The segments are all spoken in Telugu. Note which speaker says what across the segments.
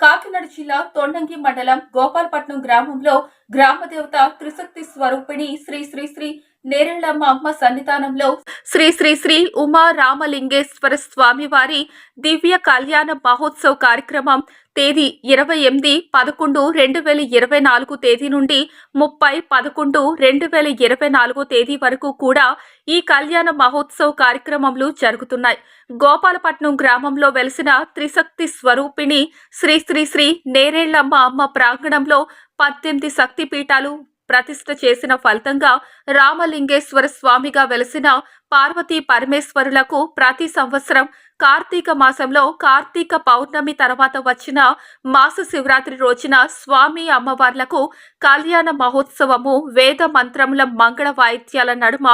Speaker 1: కాకినాడ జిల్లా తొండంగి మండలం గోపాలపట్నం గ్రామంలో గ్రామదేవత త్రిశక్తి స్వరూపిణి శ్రీ శ్రీ శ్రీ నేరెళ్ళమ్మ అమ్మ సన్నిధానంలో శ్రీ శ్రీ శ్రీ ఉమా రామలింగేశ్వర స్వామివారి దివ్య కళ్యాణ మహోత్సవ కార్యక్రమం తేదీ ఇరవై ఎనిమిది పదకొండు రెండు వేల ఇరవై నాలుగు తేదీ నుండి ముప్పై పదకొండు రెండు వేల ఇరవై నాలుగు తేదీ వరకు కూడా ఈ కళ్యాణ మహోత్సవ కార్యక్రమాలు జరుగుతున్నాయి. గోపాలపట్నం గ్రామంలో వెలిసిన త్రిశక్తి స్వరూపిణి శ్రీ శ్రీ శ్రీ నేరేళ్ళమ్మ అమ్మ ప్రాంగణంలో పద్దెనిమిది శక్తి పీఠాలు ప్రతిష్ఠ చేసిన ఫలితంగా రామలింగేశ్వర స్వామిగా వెలసిన పార్వతీ పరమేశ్వరులకు ప్రతి సంవత్సరం కార్తీక మాసంలో కార్తీక పౌర్ణమి తర్వాత వచ్చిన మాస శివరాత్రి రోజున స్వామి అమ్మవార్లకు కళ్యాణ మహోత్సవము వేద మంత్రముల మంగళ వాయిద్యాల నడుమ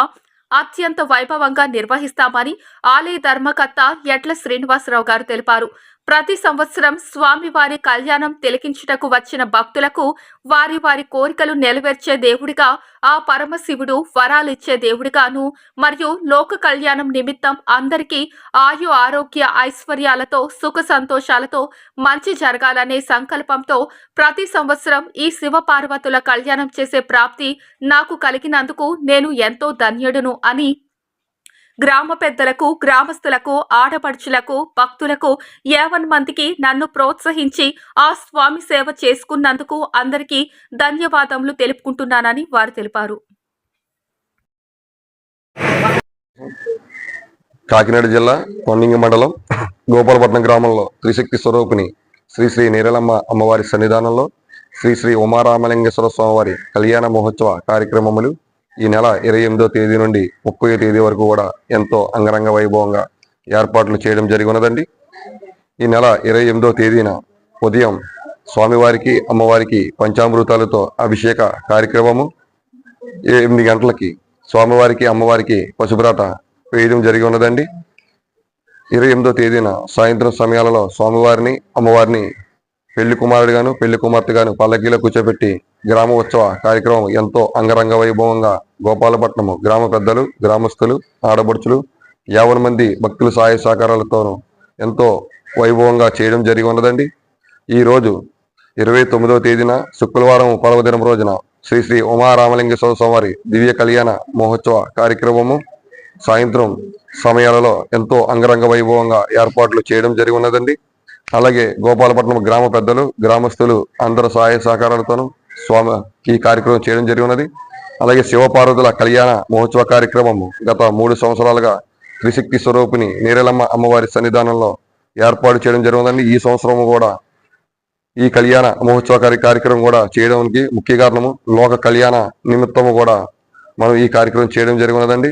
Speaker 1: అత్యంత వైభవంగా నిర్వహిస్తామని ఆలయ ధర్మకర్త ఎట్ల శ్రీనివాసరావు గారు తెలిపారు. ప్రతి సంవత్సరం స్వామివారి కళ్యాణం తిలకించుటకు వచ్చిన భక్తులకు వారి వారి కోరికలు నెరవేర్చే దేవుడిగా ఆ పరమశివుడు వరాలిచ్చే దేవుడిగాను మరియు లోక కళ్యాణం నిమిత్తం అందరికీ ఆయు ఆరోగ్య ఐశ్వర్యాలతో సుఖ సంతోషాలతో మంచి జరగాలనే సంకల్పంతో ప్రతి సంవత్సరం ఈ శివ పార్వతుల కళ్యాణం చేసే ప్రాప్తి నాకు కలిగినందుకు నేను ఎంతో ధన్యుడును అని గ్రామ పెద్దలకు గ్రామస్తులకు ఆడపడుచులకు భక్తులకు యావన్ మందికి నన్ను ప్రోత్సహించి ఆ స్వామి సేవ చేసుకున్నందుకు అందరికీ ధన్యవాదములు తెలుపుకుంటున్నానని వారు తెలిపారు.
Speaker 2: కాకినాడ జిల్లా కొండింగి మండలం గోపాలపట్నం గ్రామంలో త్రిశక్తి స్వరూపిణి శ్రీ శ్రీ నీరలమ్మ అమ్మవారి సన్నిధానంలో శ్రీ శ్రీ ఉమారామలింగేశ్వర స్వామివారి కళ్యాణ మహోత్సవ కార్యక్రమములు ఈ నెల ఇరవై ఎనిమిదో తేదీ నుండి ముప్పై తేదీ వరకు కూడా ఎంతో అంగరంగ వైభవంగా ఏర్పాట్లు చేయడం జరిగి ఉన్నదండి ఈ నెల ఇరవై ఎనిమిదో తేదీన ఉదయం స్వామివారికి అమ్మవారికి పంచామృతాలతో అభిషేక కార్యక్రమము. ఎనిమిది గంటలకి స్వామివారికి అమ్మవారికి పశుబ్రాట వేయడం జరిగి ఉన్నదండి ఇరవై ఎనిమిదో తేదీన సాయంత్రం సమయాలలో స్వామివారిని అమ్మవారిని పెళ్ళి కుమారుడిగాను పెళ్ళి కుమార్తెగాను పల్లకీలో కూర్చోబెట్టి గ్రామ ఉత్సవ కార్యక్రమం ఎంతో అంగరంగ వైభవంగా గోపాలపట్నము గ్రామ పెద్దలు గ్రామస్తులు ఆడబడుచులు యావన మంది భక్తుల సహాయ సహకారాలతోనూ ఎంతో వైభవంగా చేయడం జరిగి ఉన్నదండి. ఈ రోజు ఇరవై తొమ్మిదవ తేదీన శుక్రవారం పర్వదినం రోజున శ్రీ శ్రీ ఉమారామలింగేశ్వర స్వామివారి దివ్య కళ్యాణ మహోత్సవ కార్యక్రమము సాయంత్రం సమయాలలో ఎంతో అంగరంగ వైభవంగా ఏర్పాట్లు చేయడం జరిగి ఉన్నదండి. అలాగే గోపాలపట్నం గ్రామ పెద్దలు గ్రామస్తులు అందరూ సహాయ సహకారాలతోనూ స్వామి ఈ కార్యక్రమం చేయడం జరిగినది. అలాగే శివపార్వతుల కళ్యాణ మహోత్సవ కార్యక్రమము గత మూడు సంవత్సరాలుగా త్రిశక్తి స్వరూపిణి నీరెలమ్మ అమ్మవారి సన్నిధానంలో ఏర్పాటు చేయడం జరిగిందండి. ఈ సంవత్సరం కూడా ఈ కళ్యాణ మహోత్సవ కార్యక్రమం కూడా చేయడానికి ముఖ్య కారణము లోక కళ్యాణ నిమిత్తము కూడా మనం ఈ కార్యక్రమం చేయడం జరిగినదండి.